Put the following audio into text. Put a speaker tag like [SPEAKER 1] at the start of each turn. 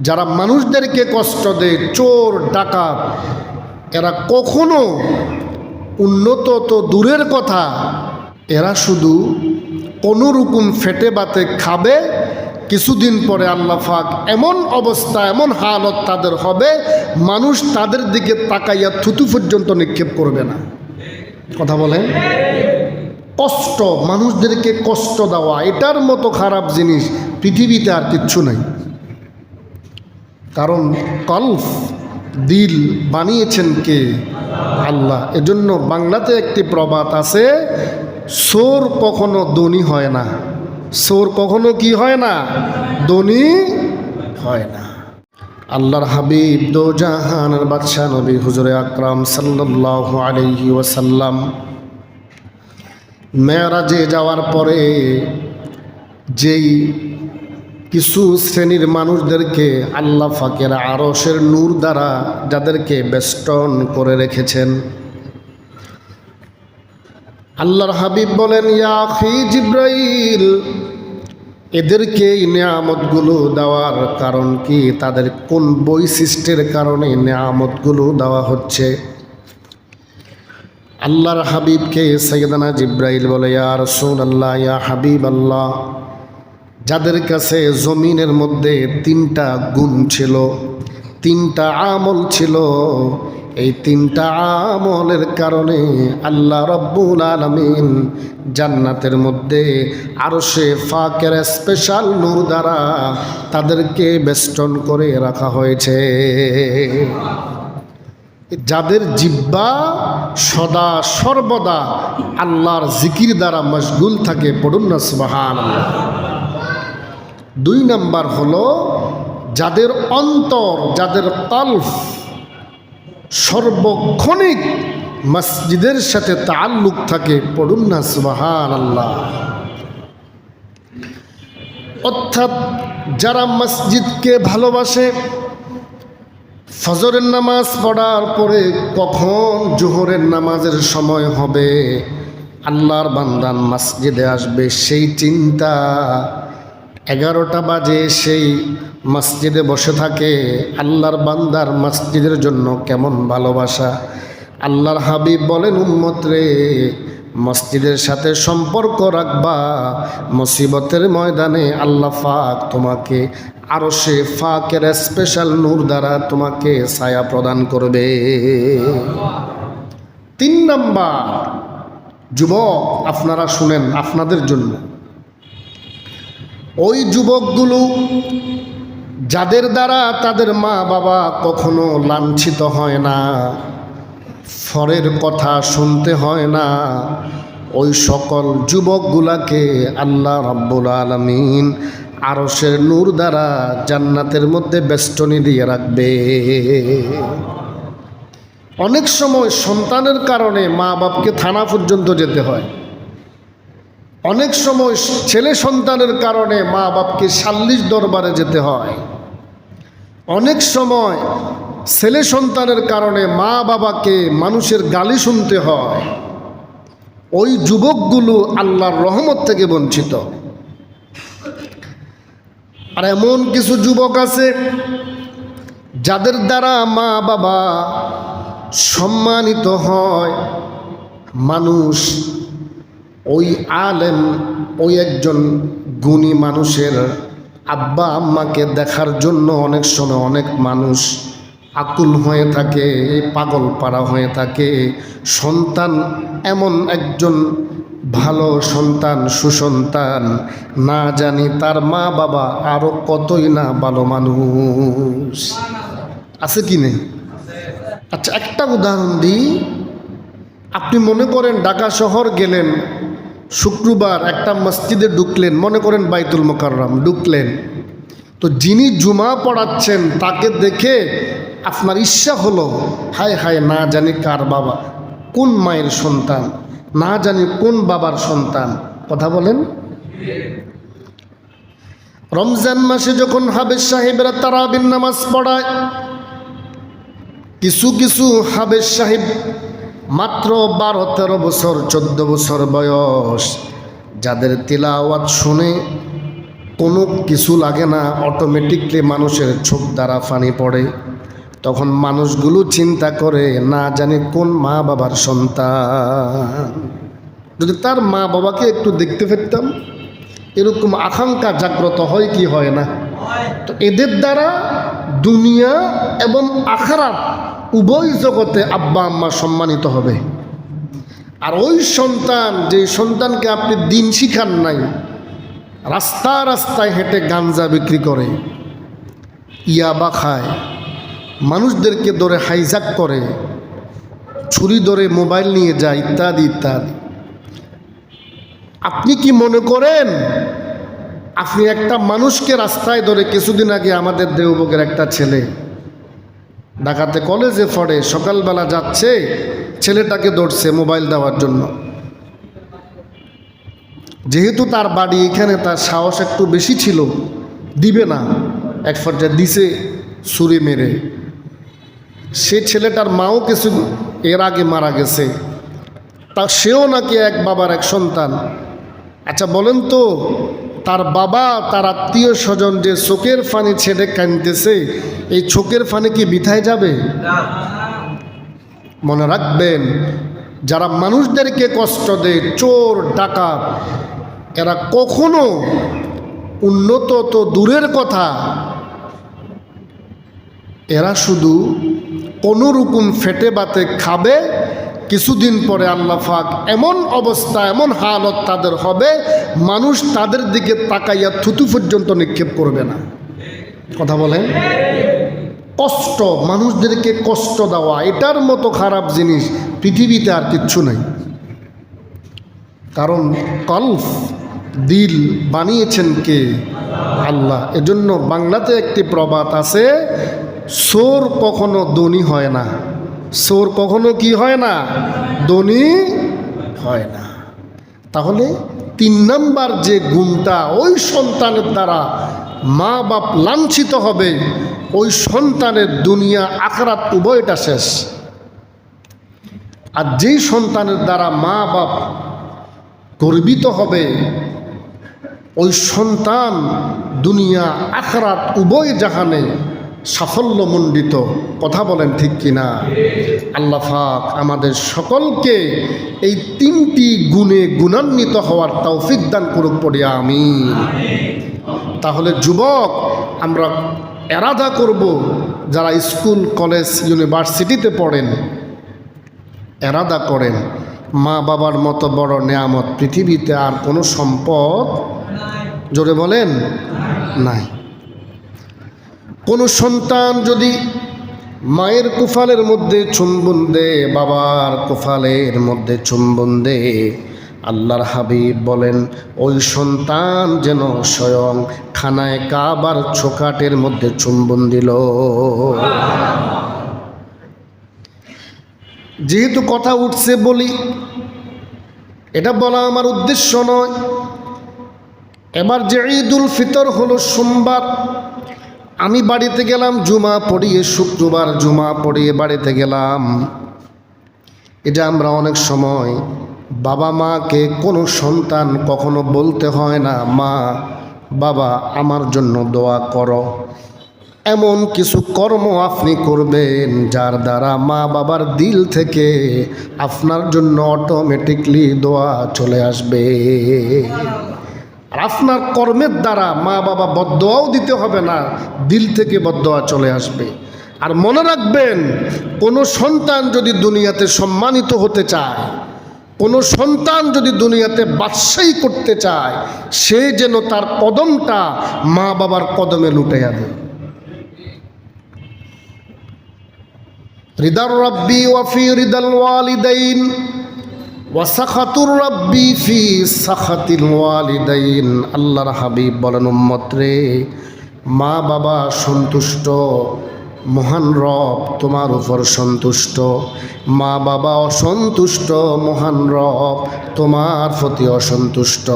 [SPEAKER 1] যারা মানুষদেরকে কষ্ট দেয়, চোর, ডাকাত, এরা কখনো উন্নত তো দূরের কথা, এরা শুধু কোনো রকম ফেটে বাতে খাবে, কিছুদিন পরে আল্লাহ ফাক এমন অবস্থা, এমন হালত তাদের হবে, মানুষ তাদের দিকে তাকাইয়া থুতু পর্যন্ত নিক্ষেপ করবে না। কথা বলেন? কষ্ট, মানুষদেরকে কষ্ট দেওয়া, এটার মতো খারাপ জিনিস পৃথিবীতে আর কিচ্ছু নাই। কারণ কলফ, দিল বানিয়েছেন কে? আল্লাহ। এজন্য বাংলাতে একটি প্রবাদ আছে, সোর কখনো দনি হয় না। সোর কখনো কি হয় না? দনি হয় না। আল্লাহর হাবিব দো জাহানের বাদশাহ নবী হুজুরে আকরাম সাল্লাল্লাহু আলাইহি ওয়াসাল্লাম মেয়ারাজে যাওয়ার পরে যেই কিছু শ্রেণির মানুষদেরকে আল্লাহ ফাকের আরসের নূর দ্বারা যাদেরকে বেষ্টন করে রেখেছেন। আল্লাহর হাবিব বলেন ইয়াফি এদেরকে এই নিয়ামতগুলো দেওয়ার কারণ কি? তাদের কোন বৈশিষ্ট্যের কারণে নিয়ামতগুলো দেওয়া হচ্ছে? আল্লাহর হাবিবকে সৈয়দানা জিব্রাইল বলে, ইয়া রসুল আল্লাহ ইয়া হাবিব আল্লাহ যাদের কাছে জমিনের মধ্যে তিনটা গুণ ছিল, তিনটা আমল ছিল, এই তিনটা আমলের কারণে আল্লাহ রব্বুল আলমিন জান্নাতের মধ্যে আরও সে ফাঁকের স্পেশাল নূর দ্বারা তাদেরকে বেষ্টন করে রাখা হয়েছে। যাদের জিব্বা সদা সর্বদা আল্লাহর জিকির দ্বারা মশগুল থাকে, পড়ুন না সুবাহান দুই নাম্বার হলো যাদের অন্তর, যাদের কলফ সর্বক্ষণিক মসজিদের সাথে তাল্লুক থাকে, পড়ুন না সুবাহান আল্লাহ অর্থাৎ যারা মসজিদকে ভালোবাসে, ফজরের নামাজ পড়ার পরে কখন জোহরের নামাজের সময় হবে? আল্লাহর বান্দান মসজিদে আসবে সেই চিন্তা। এগারোটা বাজে সেই মসজিদে বসে থাকে। আল্লাহর বান্দার মসজিদের জন্য কেমন ভালোবাসা। আল্লাহর হাবিব বলেন, উম্মত রে, মসজিদের সাথে সম্পর্ক রাখবা। মুসিবতের ময়দানে আল্লাহ ফাক তোমাকে আরও সে ফাকের স্পেশাল নূর দ্বারা তোমাকে ছায়া প্রদান করবে। তিন নাম্বার, যুবক, আপনারা শুনেন আপনাদের জন্য। ওই যুবকগুলো, যাদের দ্বারা তাদের মা বাবা কখনো লাঞ্ছিত হয় না, ফরের কথা শুনতে হয় না, ওই সকল যুবকগুলাকে আল্লাহ রাব্বুল আলমিন আরসের নূর দ্বারা জান্নাতের মধ্যে বেষ্টনী দিয়ে রাখবে। অনেক সময় সন্তানের কারণে মা বাপকে থানা পর্যন্ত যেতে হয়। অনেক সময় ছেলে সন্তানের কারণে মা বাপকে সাল্লিশ দরবারে যেতে হয়। অনেক সময় ছেলে সন্তানের কারণে মা বাবাকে মানুষের গালি শুনতে হয়। ওই যুবকগুলো আল্লাহর রহমত থেকে বঞ্চিত। আর এমন কিছু যুবক আছে, যাদের দ্বারা মা বাবা সম্মানিত হয়। মানুষ ওই আলেম, ওই একজন গুণী মানুষের আব্বা আম্মাকে দেখার জন্য অনেক সময় অনেক মানুষ আকুল হয়ে থাকে, পাগল পাড়া হয়ে থাকে। সন্তান এমন একজন ভালো সন্তান, সুসন্তান, না জানি তার মা বাবা আরও কতই না ভালো মানুষ। আছে কি নেই? আচ্ছা একটা উদাহরণ দিই। আপনি মনে করেন ঢাকা শহর গেলেন শুক্রবার একটা মসজিদে ঢুকলেন, মনে করেন বাইতুল মোকাররম, ঢুকলেন। তো যিনি জুমা পড়াচ্ছেন, তাকে দেখে আপনার ইচ্ছা হলো, হায় হায়, না জানি কার বাবা, কোন মায়ের সন্তান, না জানি কোন বাবার সন্তান, কথা বলেন। রমজান মাসে যখন হাবেজ সাহেবরা তারাবিন নামাজ পড়ায়, কিছু কিছু হাবেজ সাহেব মাত্র বারো তেরো বছর, চোদ্দ বছর বয়স। যাদের তিলাওয়াত শুনে কোনো কিছু লাগে না অটোমেটিকলি মানুষের চোখ দ্বারা পানি পড়ে। তখন মানুষগুলো চিন্তা করে, না জানি কোন মা বাবার সন্তান। যদি তার মা বাবাকে একটু দেখতে পেতাম, এরকম আকাঙ্ক্ষা জাগ্রত হয় কি হয় না? তো এদের দ্বারা দুনিয়া এবং আখারাত উভয় জগতে আব্বা আম্মা সম্মানিত হবে। আর ওই সন্তান যে সন্তানকে আপনি দিন শিখান নাই, রাস্তা রাস্তায় হেঁটে গাঞ্জা বিক্রি করে ইয়াবা খায়, মানুষদেরকে ধরে হাইজাক করে, ছুরি ধরে মোবাইল নিয়ে যায়, ইত্যাদি ইত্যাদি। আপনি কি মনে করেন, আপনি একটা মানুষকে রাস্তায় ধরে কিছুদিন আগে আমাদের দেওবগের একটা ছেলে ঢাকাতে কলেজে পড়ে, সকালবেলা যাচ্ছে, ছেলেটাকে ধরছে মোবাইল দেওয়ার জন্য। যেহেতু তার বাড়ি এখানে, তার সাহস একটু বেশি ছিল, দিবে না। এক পর্যায়ে দিছে ছুরি মেরে। সে ছেলেটার মাও কিছু এর আগে মারা গেছে। তা সেও নাকি এক বাবার এক সন্তান। আচ্ছা বলেন তো তার বাবা তার আত্মীয় স্বজন যে চোখের ফানি ছেড়ে কানতেছে এই চোখের ফানি কি বিথায় যাবে? মনে রাখবেন যারা মানুষদেরকে কষ্ট দেয় চোর ডাকাত এরা কখনো উন্নত তো দূরের কথা এরা শুধু কোনো রকম ফেটে বাতে খাবে কিছুদিন পরে আল্লাহ ফাক এমন অবস্থা, এমন হালত তাদের হবে, মানুষ তাদের দিকে তাকাইয়া থুতু পর্যন্ত নিক্ষেপ করবে না। কথা বলেন? কষ্ট, মানুষদেরকে কষ্ট দেওয়া, এটার মতো খারাপ জিনিস পৃথিবীতে আর কিচ্ছু নাই। কারণ কলফ দিল বানিয়েছেন কে? আল্লাহ। এজন্য বাংলাতে একটি প্রবাদ আছে, সোর কখনো দনি হয় না। সোর কখনো কি হয় না? দনি হয় না। তাহলে তিন নাম্বার যে গুণটা ওই সন্তানের দ্বারা মা বাপ লাঞ্ছিত হবে, ওই সন্তানের দুনিয়া, আখরাত উভয়টা শেষ। আর যেই সন্তানের দ্বারা মা বাপ গর্বিত হবে, ওই সন্তান দুনিয়া, আখরাত উভয় জাহানে সাফল্যমণ্ডিত কথা বলেন ঠিক কিনা? আল্লাহ ফাক আমাদের সকলকে এই তিনটি গুণে গুণান্বিত হওয়ার তৌফিক দান করুক পড়ে আমি তাহলে যুবক, আমরা এরাদা করব যারা স্কুল, কলেজ, ইউনিভার্সিটিতে পড়েন। এরাদা করেন। মা বাবার মতো বড় নেয়ামত পৃথিবীতে আর কোনো সম্পদ? জোরে বলেন? নাই। কোনো সন্তান যদি মায়ের কুফালের মধ্যে চুম্বন দে, বাবার কুফালের মধ্যে চুম্বন দে, আল্লাহর হাবিব বলেন, ওই সন্তান যেন স্বয়ং খানায় কাবার ছোকাটের মধ্যে চুম্বন দিল। যেহেতু কথা উঠছে বলি, এটা বলা আমার উদ্দেশ্য নয়। এবার যে ঈদুল ফিতর হলো সোমবার আমি বাড়িতে গেলাম, জুমা পড়িয়ে, শুক্রবার জুমা পড়িয়ে বাড়িতে গেলাম। এটা আমরা অনেক সময় বাবা মাকে কোনো সন্তান কখনো বলতে হয় না, মা, বাবা, আমার জন্য দোয়া করো। এমন কিছু কর্ম আপনি করবেন যার দ্বারা মা বাবার দিল থেকে আপনার জন্য অটোমেটিকলি দোয়া চলে আসবে। আর আপনার কর্মের দ্বারা মা বাবা বদোয়াও দিতে হবে না, দিল থেকে বদোয়া চলে আসবে। আর মনে রাখবেন, কোনো সন্তান যদি দুনিয়াতে সম্মানিত হতে চায়, কোনো সন্তান যদি দুনিয়াতে বাদশাহী করতে চায়, সে যেন তার কদমটা মা বাবার কদমে লুটে যাবে রিদার রব্বি ওয়াফি রিদাল ওয়ালিদাইন। ওয়াসাখাতুর রব্বি ফি সাখাতিল ওয়ালিদাইন। আল্লাহর হাবিব বলেন উম্মতরে মা বাবা সন্তুষ্ট, মহান রব তোমার উপর সন্তুষ্ট, মা বাবা অসন্তুষ্ট, মহান রব তোমার প্রতি অসন্তুষ্ট।